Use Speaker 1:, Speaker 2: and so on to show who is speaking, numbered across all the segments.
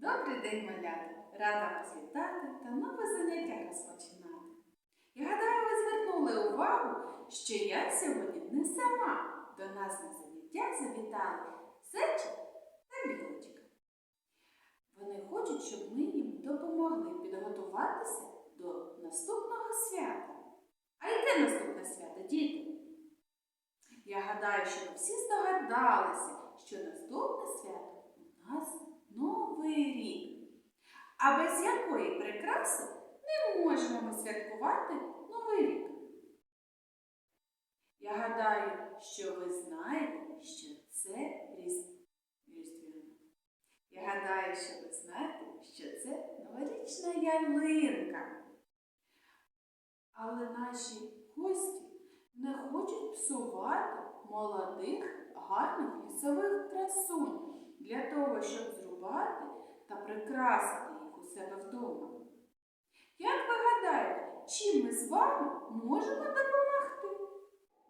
Speaker 1: Добрий день, малята! Рада вас вітати та нове заняття розпочинати. Я гадаю, ви звернули увагу, що я сьогодні не сама. До нас на заняття завітали Сеча та Білочка. Вони хочуть, щоб ми їм допомогли підготуватися до наступного свята. А яке наступне свято, діти? Я гадаю, що ви всі здогадалися, що наступне свято у нас Новий рік. А без якої прикраси не можемо ми святкувати Новий рік. Я гадаю, що ви знаєте, що це різ... різдвяно. Я гадаю, що ви знаєте, що це новорічна ялинка. Але наші гості не хочуть псувати молодих, гарних лісових красунь для того, щоб зрубати та прикрасити їх у себе вдома. Як ви гадаєте, чим ми з вами можемо допомогти?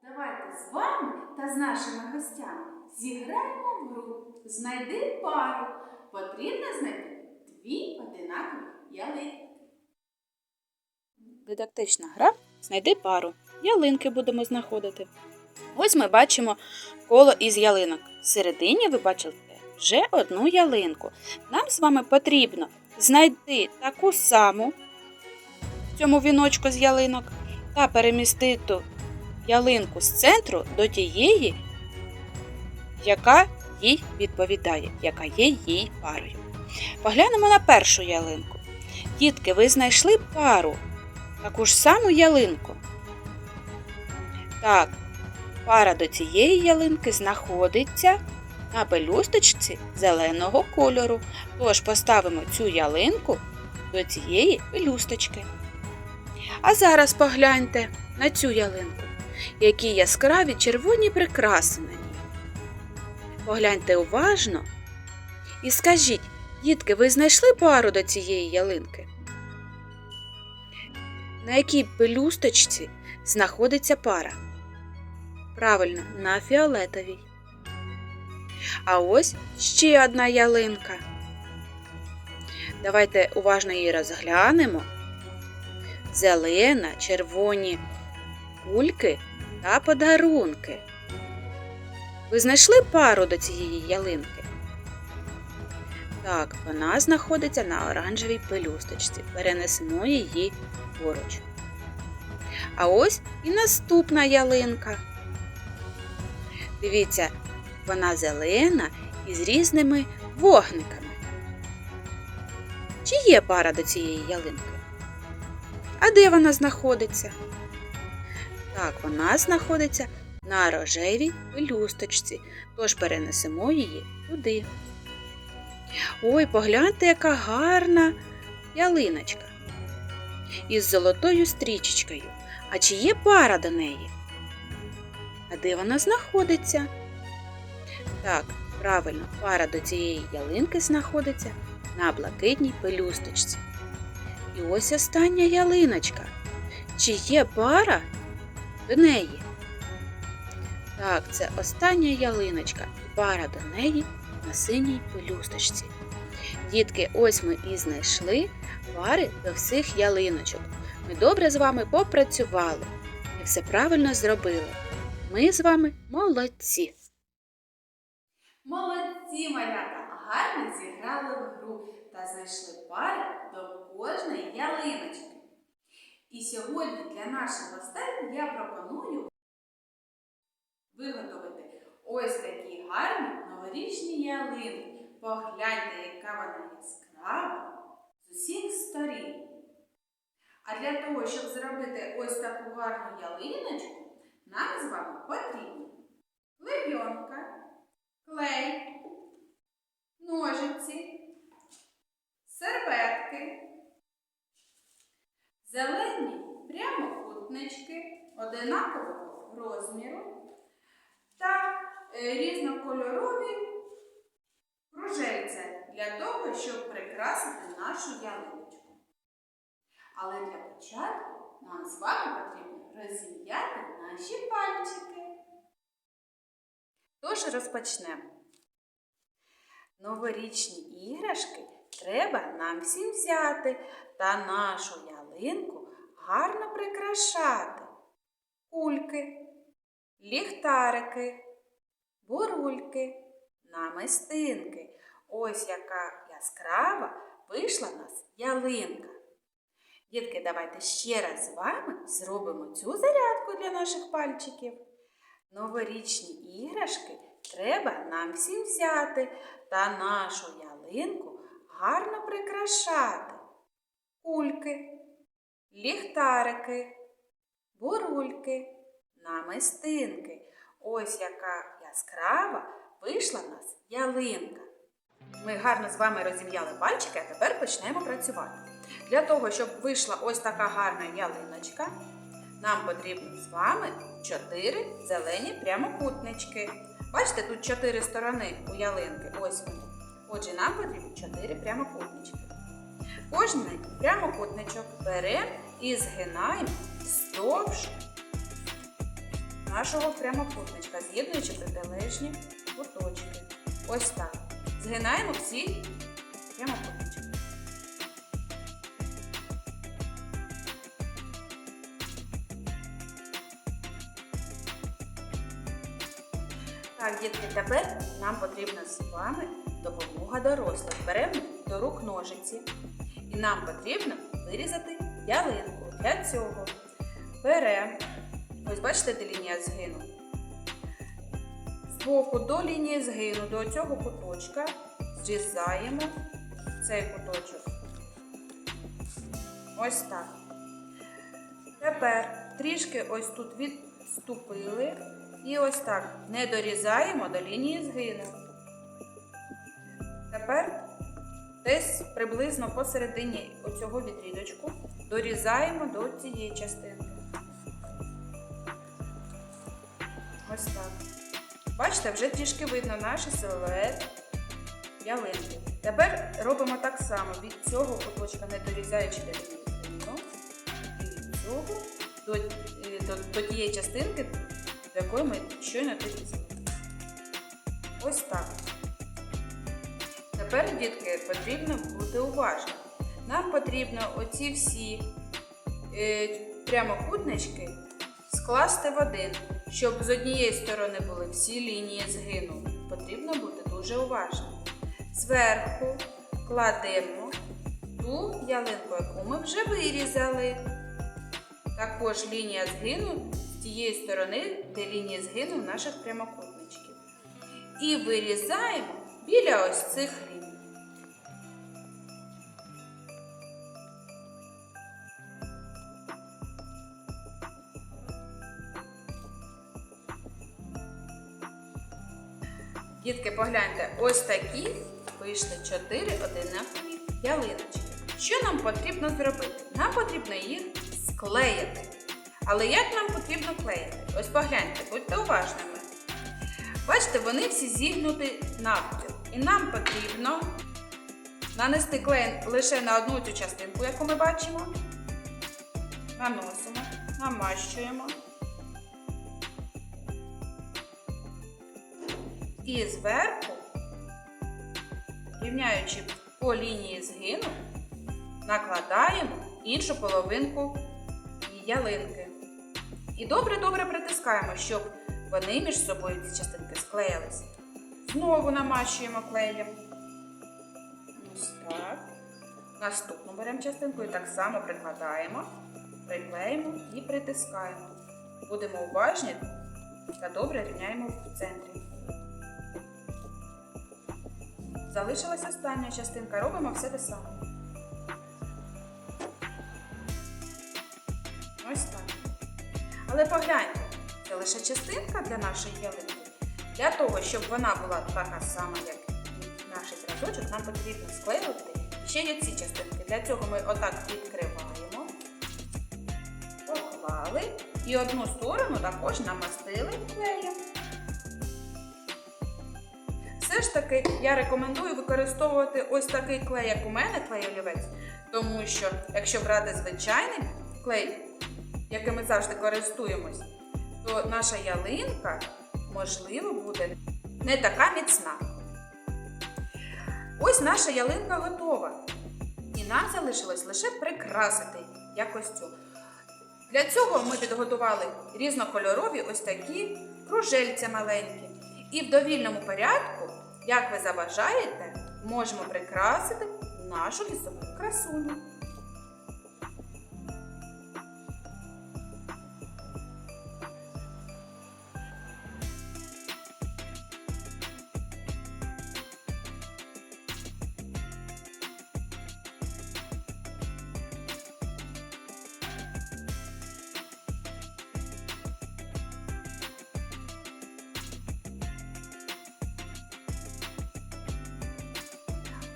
Speaker 1: Давайте з вами та з нашими гостями зіграємо в гру Знайди пару. Потрібно знайти дві одинакові ялинки.
Speaker 2: Дидактична гра Знайди пару. Ялинки будемо знаходити. Ось ми бачимо коло із ялинок. Всередині ви бачите вже одну ялинку. Нам з вами потрібно знайти таку саму в цьому віночку з ялинок та перемістити ялинку з центру до тієї, яка їй відповідає, яка є їй парою. Поглянемо на першу ялинку. Дітки, ви знайшли пару таку ж саму ялинку. Так, пара до цієї ялинки знаходиться на пелюсточці зеленого кольору. Тож поставимо цю ялинку до цієї пелюсточки. А зараз погляньте на цю ялинку, які яскраві червоні прикраси на ній. Погляньте уважно і скажіть, дітки, ви знайшли пару до цієї ялинки? На якій пелюсточці знаходиться пара? Правильно, на фіолетовій. А ось ще одна ялинка. Давайте уважно її розглянемо. Зелена, червоні кульки та подарунки. Ви знайшли пару до цієї ялинки? Так, вона знаходиться на оранжевій пелюсточці. Перенесемо її поруч. А ось і наступна ялинка. Дивіться, вона зелена і з різними вогниками. Чи є пара до цієї ялинки? А де вона знаходиться? Так, вона знаходиться на рожевій пелюсточці, тож перенесемо її туди. Ой, погляньте, яка гарна ялиночка із золотою стрічечкою. А чи є пара до неї? А де вона знаходиться? Так, правильно, пара до цієї ялинки знаходиться на блакитній пелюсточці. І ось остання ялиночка. Чи є пара до неї? Так, це остання ялиночка, і пара до неї на синій пелюсточці. Дітки, ось ми і знайшли пари до всіх ялиночок. Ми добре з вами попрацювали і все правильно зробили. Ми з вами молодці.
Speaker 1: Молодці малята гарно зіграли в гру та знайшли пари до кожної ялиночки. І сьогодні для наших гостей я пропоную виготовити ось такі гарні новорічні ялинки. Погляньте, яка вона яскрава з усіх сторін. А для того, щоб зробити ось таку гарну ялиночку, нам з вами потрібно лебьонка, клей, ножиці, серветки, зелені прямокутнички одинакового розміру та е, різнокольорові кружельця для того, щоб прикрасити нашу ялиночку. Але для початку нам з вами потрібно розім'яти наші пальчики. Тож розпочнемо. Новорічні іграшки
Speaker 2: треба нам всім взяти та нашу ялинку гарно прикрашати. Кульки, ліхтарики, бурульки, намистинки. Ось яка яскрава вийшла в нас ялинка. Дітки, давайте ще раз з вами зробимо цю зарядку для наших пальчиків. Новорічні іграшки треба нам всім взяти та нашу ялинку гарно прикрашати. Кульки, ліхтарики, бурульки, намистинки. Ось яка яскрава вийшла в нас ялинка. Ми гарно з вами розім'яли пальчики, а тепер почнемо працювати. Для того, щоб вийшла ось така гарна ялиночка, нам потрібно з вами чотири зелені прямокутнички. Бачите, тут чотири сторони у ялинки. Ось вони. Отже, нам потрібно чотири прямокутнички. Кожний прямокутничок беремо і згинаємо вздовж нашого прямокутничка, з'єднуючи протилежні куточки. Ось так. Згинаємо всі прямокутнички. Так, дітки, тепер нам потрібна з вами допомога дорослих. Беремо до рук ножиці і нам потрібно вирізати ялинку. Для цього беремо, ось бачите, де лінія згину. З боку до лінії згину, до цього куточка зрізаємо цей куточок. Ось так. Тепер трішки ось тут відступили і ось так не дорізаємо до лінії згину. Тепер десь приблизно посередині оцього відрізочку дорізаємо до цієї частинки. Ось так. Бачите, вже трішки видно наш силует ялинки. Тепер робимо так само від цього куточка, не дорізаючи до лінії згину, і від цього до, е, до, до тієї частинки, до якої ми щойно дорізали. Ось так. Тепер, дітки, потрібно бути уважним. Нам потрібно оці всі е, прямокутнички скласти в один, щоб з однієї сторони були всі лінії згину. Потрібно бути дуже уважним. Зверху кладемо ту ялинку, яку ми вже вирізали. Також лінія згину тієї сторони, де лінія згину наших прямокутничків. І вирізаємо біля ось цих ліній. Дітки, погляньте, ось такі вийшли чотири одинакові ялиночки. Що нам потрібно зробити? Нам потрібно їх склеїти. Але як нам потрібно клеїти? Ось погляньте, будьте уважними. Бачите, вони всі зігнуті навпіл. І нам потрібно нанести клей лише на одну цю частинку, яку ми бачимо. Наносимо, намащуємо. І зверху, рівняючи по лінії згину, накладаємо іншу половинку ялинки. І добре-добре притискаємо, щоб вони між собою ці частинки склеїлися. Знову намащуємо клеєм. Ось так. Наступну беремо частинку і так само прикладаємо, приклеїмо і притискаємо. Будемо уважні та добре рівняємо в центрі. Залишилась остання частинка. Робимо все те саме. Але погляньте, це лише частинка для нашої ялинки. Для того, щоб вона була така сама, як наш зразочок, нам потрібно склеювати ще є ці частинки. Для цього ми отак відкриваємо, поклали і одну сторону також намастили клеєм. Все ж таки я рекомендую використовувати ось такий клей, як у мене, клей олівець, тому що якщо брати звичайний клей, яким ми завжди користуємось, то наша ялинка, можливо, буде не така міцна. Ось наша ялинка готова. І нам залишилось лише прикрасити як костюм. Для цього ми підготували різнокольорові ось такі кружельця маленькі. І в довільному порядку, як ви забажаєте, можемо прикрасити нашу лісову красуню.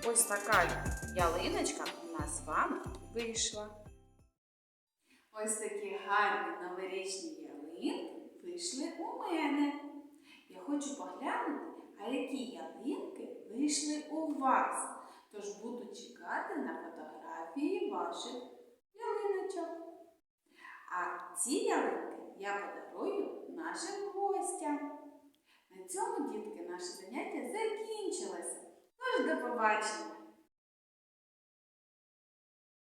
Speaker 2: Ось така ялиночка у нас з вами вийшла.
Speaker 1: Ось такі гарні новорічні ялинки вийшли у мене. Я хочу поглянути, а які ялинки вийшли у вас. Тож буду чекати на фотографії ваших ялиночок. А ці ялинки я подарую нашим гостям. На цьому, дітки, наше заняття закінчилося. Тож до побачення!